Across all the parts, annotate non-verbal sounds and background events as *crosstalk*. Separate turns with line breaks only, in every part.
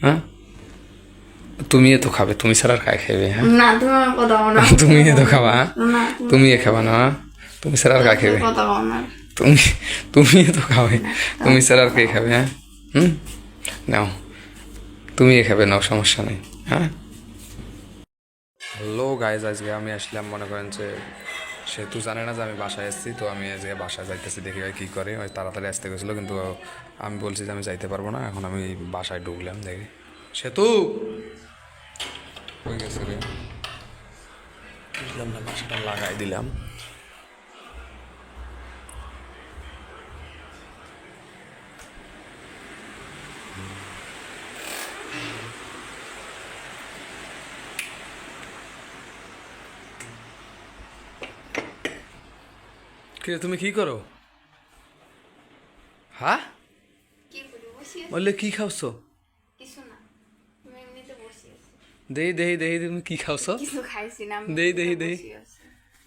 হ্যাঁ? তুমি তো খাবে তুমি ছাড়া আর কায় খাবে হ্যাঁ?
না তুমি কথা না। *laughs*
তুমি তো খাবা হ্যাঁ? তুমি খাবা না হ্যাঁ? তুমি ছাড়া আর খাবে
না।
তুমি তুমি তো খাবে তুমি ছাড়া আর কে খাবে হ্যাঁ? হুম? নাও তুমি খাবে নাও সমস্যা নেই হ্যাঁ? হ্যালো গাইজ আজকে আমি আসলাম মনে করেন যে সেতু জানে না যে আমি বাসায় এসেছি তো আমি যে বাসায় যাইতেছি, দেখি ভাই কী করে। ওই তাড়াতাড়ি আসতে গেছিল, কিন্তু আমি বলছি যে আমি যাইতে পারব না, এখন আমি বাসায় ঢুকলাম, দেখি। সেতু! হয়ে গেছে রে? বুঝলাম না, বাসাটা লাগাই দিলাম। কে তুমি কি করো? হ্যাঁ বললে কি খাওছো? দেহি দেহি দেহি তুমি কি খাওছো? দেই, দেই, দেই।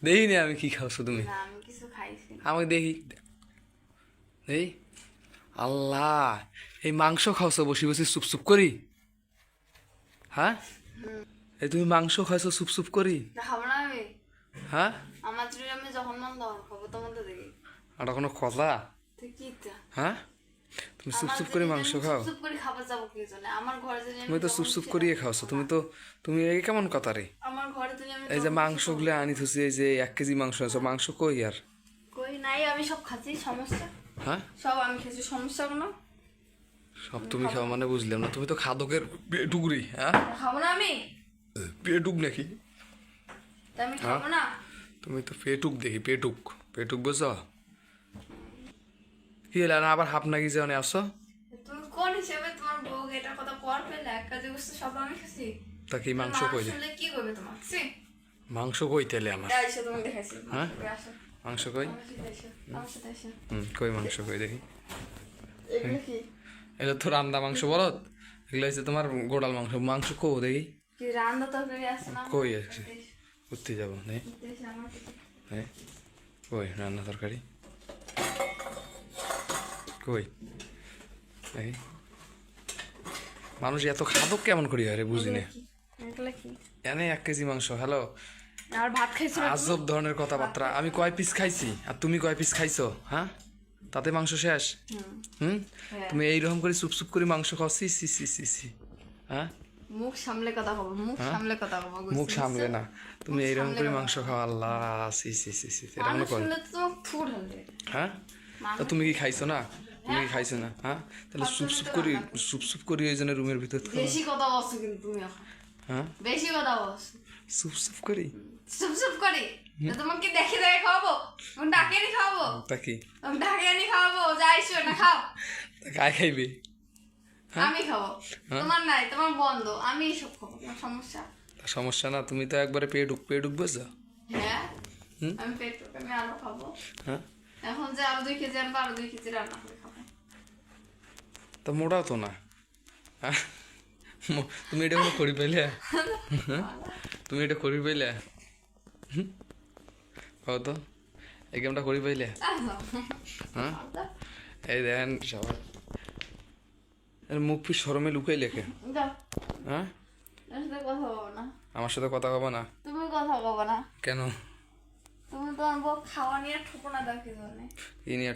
দেহি না আমি কি খাওছো তুমি। আমাকে দেখি এই আল্লাহ এই মাংস খাওছো বসে বসে চুপ চুপ করি? হ্যাঁ এই তুমি মাংস খাইছো চুপ চুপ করি? হ্যাঁ
আমার আমি যখন মন তখন খাব তোমার তো দেখি।
এটা কোনো কথা?
কি
হ্যাঁ? তুমি চুপ
আমার
চুপ করে মাংস খাও।
চুপ চুপ করে খাবার যাব কি জন্য? আমার ঘরে যদি
তুমি তো চুপ
যখন
চুপ করিয়ে খাওছো তুমি তো তুমি এই কেমন কথা রে?
আমার ঘরে যদি
এই যে মাংসগুলো আনি থুছি এই যে এক কেজি মাংস আছে মাংস কই আর?
কই নাই আমি সব খাচ্ছি সমস্যা?
হ্যাঁ?
সব আমি খেয়েছি সমস্যা কোনো?
সব তুমি খাও মানে বুঝলাম না তুমি তো খাদকের পেটুকরি হ্যাঁ?
খাব না আমি?
পেটুক নাকি?
আমি খাব না?
তুমি তো পেটুক দেখি পেটুক। পেটুক বুঝছ? কি হলো না আবার হাফ নাকি যে আসো?
তুমি কোন হিসেবে তোমার বউ এটার কথা পর পেলে? কাজে বসতে সব আমি খাচ্ছি।
তা কি মাংস কই দে?
কি করবে তোমার?
মাংস কই তেলে আমার? হ্যাঁ?
আসো।
মাংস কই? হুম। কই মাংস কই দেখি। এটা তো রান্দা মাংস বলত এগুলো হচ্ছে তোমার গোড়াল মাংস। মাংস কো দেখি। কই আছে? উঠতে যাব। নেই কই রান্না তরকারি? কই? মানুষ এত খাদক কেমন করি হয় রে বুঝি না? এনে এক কেজি মাংস হ্যালো?
আর ভাত খাইছো
আজব ধরনের কথাবার্তা। আমি কয় পিস খাইছি? আর তুমি কয় পিস খাইছো? হ্যাঁ? তাতে মাংস শেষ?
হুম। হ্যাঁ।
তুমি এইরকম করে চুপ চুপ করে মাংস খাও সি সি সি সি সি। হ্যাঁ?
মুখ সামলে কথা বলব মুখ সামলে কথা বলব
মুখ সামলে না। তুমি এইরকম করে মাংস খাও আল্লাহ সি সি সি সি
তো তোমার
হ্যাঁ? তা তুমি কি খাইছো না? তুমি কি খাইছো না? হ্যাঁ? তাহলে চুপ চুপ করি চুপ চুপ করি ওই জন্য রুমের ভিতর
বেশি কথা বলছো কিন্তু তুমি এখন।
হ্যাঁ?
বেশি কথা বলছো।
চুপ চুপ করি?
চুপ চুপ করি তোমাকে দেখে দেখে খাওয়াবো? ডাকে নি খাওয়াবো?
তা কি?
ডাকে নি খাওয়াবো? যাইছো না খাও।
তা কায় খাইবে?
আমি খাব। তোমার নাই তোমার বন্ধ আমি সব খাব তোমার সমস্যা?
সমস্যা না তুমি তো একবারে পেয়ে ঢুক পেয়ে ঢুক বুঝছ
হ্যাঁ? আমি পেট আমি আরও খাব।
হ্যাঁ?
এখন যে আরও দুই কেজি আনব আরও দুই কেজি রান্না করে খাব।
তা মোটাও তো না। হ্যাঁ? তুমি এটা কোনো করি পাইলে হ্যাঁ? তুমি এটা করি পাইলে? কও তো। এই গেমটা করি পাইলে হ্যাঁ? এই দেখেন সবার এর মুখ ফি সরমে লুকাই লেখে। হ্যাঁ?
সাথে কথা বলব না।
আমার সাথে কথা কবা না?
তুমি কথা বলব না।
কেন?
তুমি বউ খাওয়া নিয়ে ঠোকনা দাও কি জন্য?
নিয়ে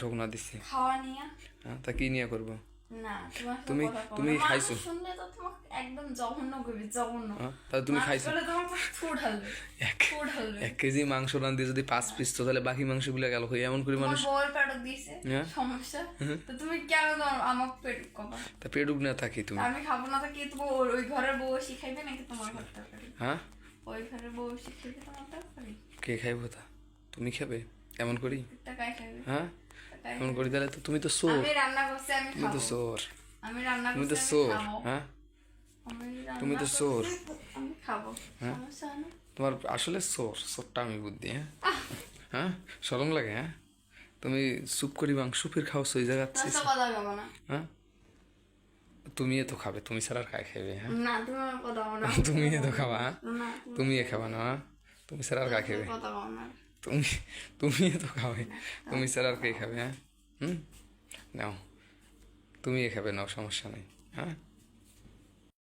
খাওয়া নিয়ে।
হ্যাঁ তা কি নিয়ে করব? তুমি- তুমি খাইছো?
শুনলে তো তোমাকে একদম জঘন্য করবে জঘন্য।
হ্যাঁ তাহলে তুমি খাইছো? এক কেজি মাংস যদি পাঁচ পিস তো তাহলে বাকি মাংসগুলো গেল এমন করে মানুষ
পেটক
হ্যাঁ।
সমস্যা। তো তুমি কেন আমার কবা
তা পেটুক না থাকি তুমি?
আমি খাব না তো ওই- ওই ঘরের বউ শিখাইবে নাকি তোমার ঘর
হ্যাঁ।
ওই ঘরের বউ শিখাইবে তোমার
কে খাইব তা? তুমি খাবে? এমন করি? হ্যাঁ। এমন করি তাহলে তো তুমি তো সোর।
আমি রান্না করছি আমি
তুমি তো সোর।
আমি রান্না
তুমি তো সোর হ্যাঁ? তুমি তো চোর।
আমি খাব। না?
তোমার আসলে সোর সোরটা আমি বুদ্ধি হ্যাঁ? হ্যাঁ? সরম লাগে হ্যাঁ? তুমি স্যুপ করি মাংস ফির খাও সেই জায়গা হ্যাঁ? তুমি তো খাবে তুমি ছাড়া আর খায় খাবে হ্যাঁ?
তুমি *laughs*
তো খাবা হ্যাঁ? তুমি খাবা না হ্যাঁ? তুমি ছাড়া আর কায় খাবে তুমি তুমি তো খাবে। তুমি ছাড়া আর কে খাবে হ্যাঁ? হুম? নাও। তুমি খাবে, নাও, সমস্যা নেই হ্যাঁ?